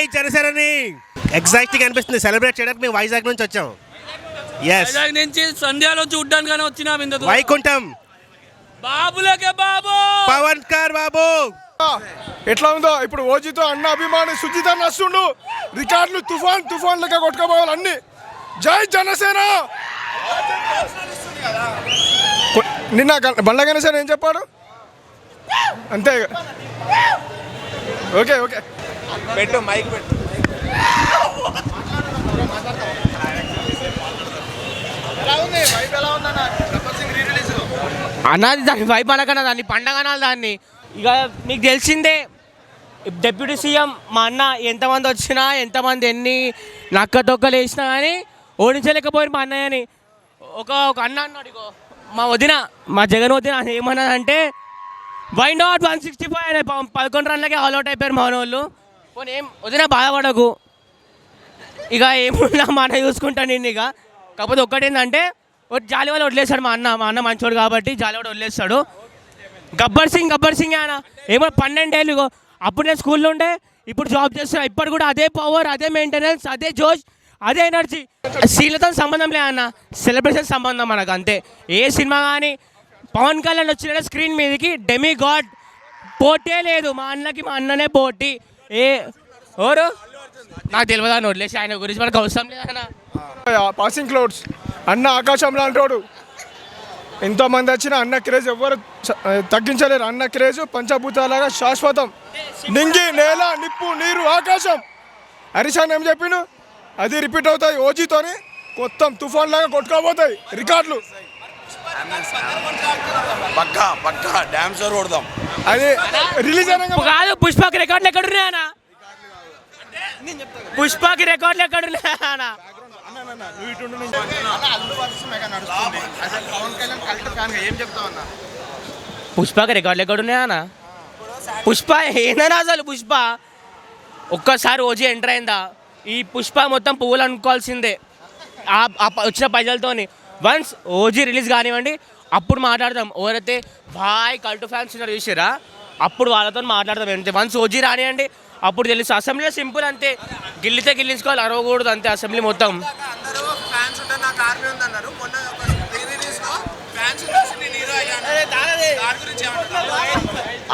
జై జనసేనని ఎగ్జైటింగ్ అనిపిస్తుంది సెలబ్రేట్ చేయడానికి మేము వైజాగ్ నుంచి వచ్చాం. ఎస్ వైజాగ్ నుంచి సంధ్యాలో చూడ్డానికి వచ్చినా ఇంత దూరం. వైకుంఠం. బాబులకే బాబు! పవన్ కార్ బాబు! ఎట్లా ఉందో? ఇప్పుడు ఓజీతో అన్న అభిమాని సుజిత నస్తుండు రికార్డులు తుఫాన్ తుఫాన్ లెక్క కొట్టుకోపోవాలి అన్ని. జై జనసేన! నిన్న బండ్ల గణేశన్ ఏం చెప్పాడు? అంతే. Okay okay. పెట్టు మైక్ పెట్టు. అన్నది దాని వైపు అనకన్నా దాన్ని పండగ అనాలి దాన్ని. ఇక మీకు తెలిసిందే డిప్యూటీ సీఎం మా అన్న ఎంతమంది వచ్చినా ఎంతమంది ఎన్ని నక్క తొక్కలు వేసినా కానీ ఓడించలేకపోయారు మా అన్నయ్యని. ఒక ఒక అన్న అన్నాడు ఇగో మా వదిన మా జగన్ వదిన ఏమన్నదంటే why not one sixty five అనే పదకొండు రన్లకే ఆల్ అవుట్ అయిపోయారు మా వాళ్ళు పోనీ ఏం వదిన బాధపడకు. ఇక ఏమున్నా మా అన్న చూసుకుంటాను నేను ఇక. కాకపోతే ఒక్కటేందంటే ఒక జాలి వాళ్ళు వదిలేస్తాడు మా అన్న మా అన్న మంచోడు కాబట్టి జాలి వాడు వదిలేస్తాడు. గబ్బర్ సింగ్ గబ్బర్ సింగ్ ఆయన ఏమో పన్నెండేళ్ళు అప్పుడు నేను స్కూల్లో ఉండే ఇప్పుడు జాబ్ చేస్తున్నా. ఇప్పుడు కూడా అదే పవర్ అదే మెయింటెనెన్స్ అదే జోష్ అదే ఎనర్జీ సీన్లతో సంబంధం లే అన్న. సెలబ్రేషన్ సంబంధం మనకు అంతే. ఏ సినిమా కానీ పవన్ కళ్యాణ్ వచ్చిన స్క్రీన్ మీదకి డెమి గాడ్ పోటీ లేదు. మా అన్నకి మా అన్ననే పోటీ. ఏ ఎవరు? నాకు తెలియదు అని వదిలేసి ఆయన గురించి మనకు అవసరం లేదన్న పాసింగ్ క్లౌడ్స్ అన్న ఆకాశం లాంటోడు ఎంతోమంది వచ్చిన అన్న క్రేజ్ ఎవ్వరు తగ్గించలేరు. అన్న క్రేజ్ పంచభూతాలాగా శాశ్వతం. నింగి నేల నిప్పు నీరు ఆకాశం. హరిశాన్ ఏం చెప్పిండు? అది రిపీట్ అవుతాయి ఓజీతోని మొత్తం తుఫాన్ లాగా కొట్టుకోబోతాయి రికార్డులు. పక్కా పక్కా కొడదాం. అది రిలీజ్ కాదు పుష్పకి రికార్డులు ఎక్కడున్నాయనా పుష్పకి రికార్డులు ఎక్కడున్నాయనా పుష్పకి రికార్డులు ఎక్కడున్నాయనా పుష్ప ఏందనా అసలు పుష్ప? ఒక్కసారి ఓజీ ఎంటర్ అయిందా? ఈ పుష్ప మొత్తం పువ్వులు అనుకోవాల్సిందే. ఆ ఆ ప- వచ్చిన పైసలతోని వన్స్ ఓజీ రిలీజ్ కానివ్వండి అప్పుడు మాట్లాడదాం. ఎవరైతే బాయ్ కల్టు ఫ్యాన్స్ ఉన్నారు చూసారా అప్పుడు వాళ్ళతో మాట్లాడదాం. అంతే వన్స్ ఓజీ రానివ్వండి అప్పుడు తెలుసు. అసెంబ్లీలో సింపుల్ అంతే. గిల్లితే గిల్లించుకోవాలి. అరవకూడదు అంతే అసెంబ్లీ మొత్తం. అందరూ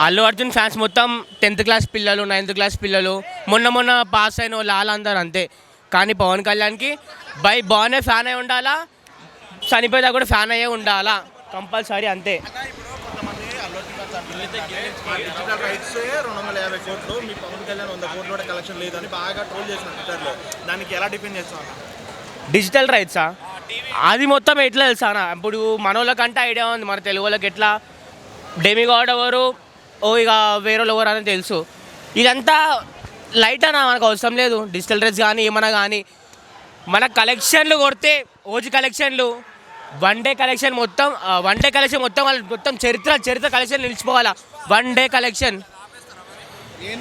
అల్లు అర్జున్ ఫ్యాన్స్ మొత్తం టెన్త్ క్లాస్ పిల్లలు నైన్త్ క్లాస్ పిల్లలు మొన్న మొన్న పాస్ అయిన వాళ్ళు వాళ్ళందరూ అంతే. కానీ పవన్ కళ్యాణ్కి బై బాగానే ఫ్యాన్ అయి ఉండాలా? చనిపోయేదా కూడా ఫ్యాన్ అయ్యే ఉండాలా? కంపల్సరీ అంతే. డిజిటల్ రైట్స్ రెండు వందల యాభై కోట్లు మీ పవన్ కళ్యాణ్ వంద కోట్లు కూడా కలెక్షన్ లేదని బాగా ట్రోల్ చేసిన ట్విట్టర్లో. దానికి ఎలా డిపెండ్ చేస్తాం డిజిటల్ రైట్సా అది మొత్తం ఎట్లా తెలుసా అన్న? ఇప్పుడు మనోళ్ళకంటే ఐడియా ఉంది మన తెలుగు వాళ్ళకి ఎట్లా? డెమిగాడ్ ఎవరు? ఓ ఇక వేరే ఎవరు అని తెలుసు. ఇదంతా లైట్ అన్న మనకు అవసరం లేదు. డిజిటల్ రైట్స్ కానీ ఏమన్నా కానీ. మన కలెక్షన్లు కొడితే ఓజీ కలెక్షన్లు వన్ డే కలెక్షన్ మొత్తం వన్ డే కలెక్షన్ మొత్తం వాళ్ళు మొత్తం చరిత్ర చరిత్ర కలెక్షన్ నిలిచిపోవాలా? వన్ డే కలెక్షన్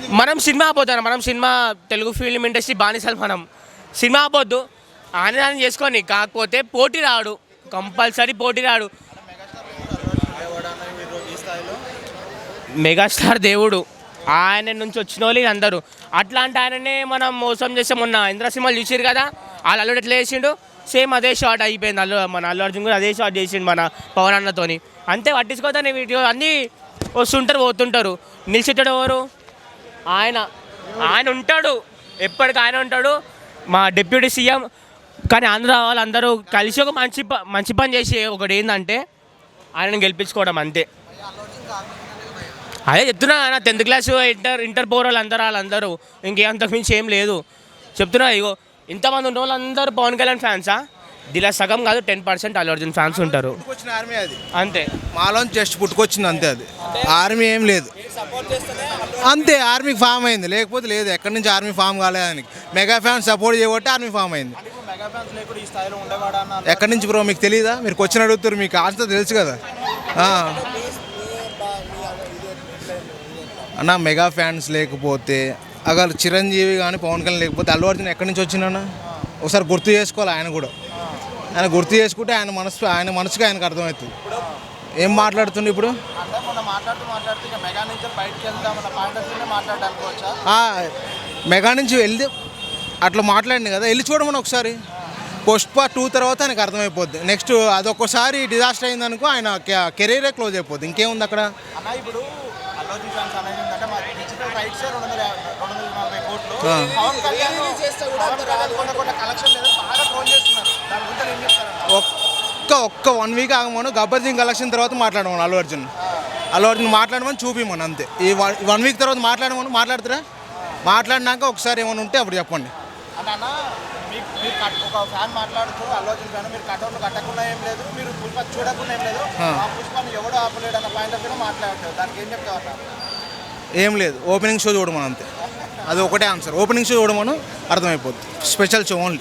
మనం సినిమా ఆపోతాం మనం సినిమా తెలుగు ఫిల్మ్ ఇండస్ట్రీ బానిసలు మనం. సినిమా ఆపోద్దు ఆనందం చేసుకొని కాకపోతే పోటీ రాడు కంపల్సరీ పోటీ రాడు. మెగాస్టార్ దేవుడు. ఆయన నుంచి వచ్చిన వాళ్ళు అందరూ. అట్లాంటి ఆయననే మనం మోసం చేసాం మొన్న. ఇంద్రసింహలు చూసారు కదా? వాళ్ళు అల్లుడు ఎట్లా చేసిండు? సేమ్ అదే షాట్ అయిపోయింది. అల్లు మన అల్లు అర్జున్ కూడా అదే షాట్ చేసిండు మన పవన్ అన్నతోని. అంతే పట్టించుకోతానే వీడియో. అన్నీ వస్తుంటారు పోతుంటారు. నిలిచేటాడు ఎవరు? ఆయన. ఆయన ఉంటాడు. ఎప్పటికి ఆయన ఉంటాడు? మా డిప్యూటీ సీఎం. కానీ ఆంధ్ర వాళ్ళందరూ కలిసి ఒక మంచి మంచి పని చేసి ఒకటి ఏంటంటే ఆయనను గెలిపించుకోవడం అంతే. అదే చెప్తున్నా నా టెన్త్ క్లాస్ ఇంటర్ ఇంటర్ పోర్ వాళ్ళందరూ వాళ్ళందరూ. ఇంకేంతకు మించి ఏం లేదు. చెప్తున్నా ఇగో ఇంతమంది ఉన్న వాళ్ళందరూ పవన్ కళ్యాణ్ ఫ్యాన్సా? దీనిలో సగం కాదు ten percent Allu Arjun fans ఉంటారు. పుట్టుకొచ్చిన ఆర్మీ అది. అంతే. మాలో జస్ట్ పుట్టుకొచ్చింది అంతే అది. ఆర్మీ ఏం లేదు. అంతే ఆర్మీ ఫామ్ అయింది. లేకపోతే లేదు ఎక్కడి నుంచి ఆర్మీ ఫామ్ కాలేదానికి మెగా ఫ్యాన్స్ సపోర్ట్ చేయబట్టి ఆర్మీ ఫామ్ అయింది. ఎక్కడి నుంచి బ్రో మీకు తెలియదా మీరు క్వశ్చన్ అడుగుతారు మీకు ఆన్సర్ తెలుసు కదా. ఆ. అన్న మెగా ఫ్యాన్స్ లేకపోతే అగర్ చిరంజీవి కానీ పవన్ కళ్యాణ్ లేకపోతే అల్లు అర్జున్ ఎక్కడి నుంచి వచ్చిందన్న? ఒకసారి గుర్తు చేసుకోవాలి ఆయన కూడా. ఆయన గుర్తు చేసుకుంటే ఆయన మనసు ఆయన మనసుకి ఆయనకు అర్థమవుతుంది. ఏం మాట్లాడుతుండే ఇప్పుడు? మెగా నుంచి వెళ్తే అట్లా మాట్లాడింది కదా. వెళ్ళి చూడమని ఒకసారి. పుష్ప టూ తర్వాత ఆయనకు అర్థమైపోద్ది. నెక్స్ట్ అదొకసారి డిజాస్టర్ అయిందనుకో ఆయన కెరీరే క్లోజ్ అయిపోద్ది. ఇంకేముంది అక్కడ? ఇప్పుడు పవన్ కళ్యాణ్ చేస్తే కూడా కలెక్షన్ లేదు బాగా ట్రోల్ చేస్తున్నారు. దాని గురించి ఏం చెప్తారన్న ఒక్క ఒక్క వన్ వీక్ ఆగమను గబ్బర్ సింగ్ కలెక్షన్ తర్వాత మాట్లాడమను అల్లు అర్జున్. అల్లు అర్జున్ మాట్లాడమని చూపిమను అంతే. ఈ వన్ వీక్ తర్వాత మాట్లాడమని మాట్లాడుతురా? మాట్లాడినాక ఒకసారి ఏమైనా ఉంటే అప్పుడు చెప్పండి. అన్న మీరు ఒక ఫ్యాన్ మాట్లాడుతూ మీరు కట్టకుండా ఏం లేదు మీరు పుష్ప చూడకుండా ఏం లేదు. ఆ. ఆ పుష్పాన్ని ఎవడు ఆపలేడు అన్న పాయింట్ ఆఫ్ వ్యూ మాట్లాడతారు దానికి ఏం లేదు. ఓపెనింగ్ షో చూడమను అంతే. అది ఒకటే ఆన్సర్. ఓపెనింగ్ షో చూడమను అర్థమైపోద్ది. Special show only.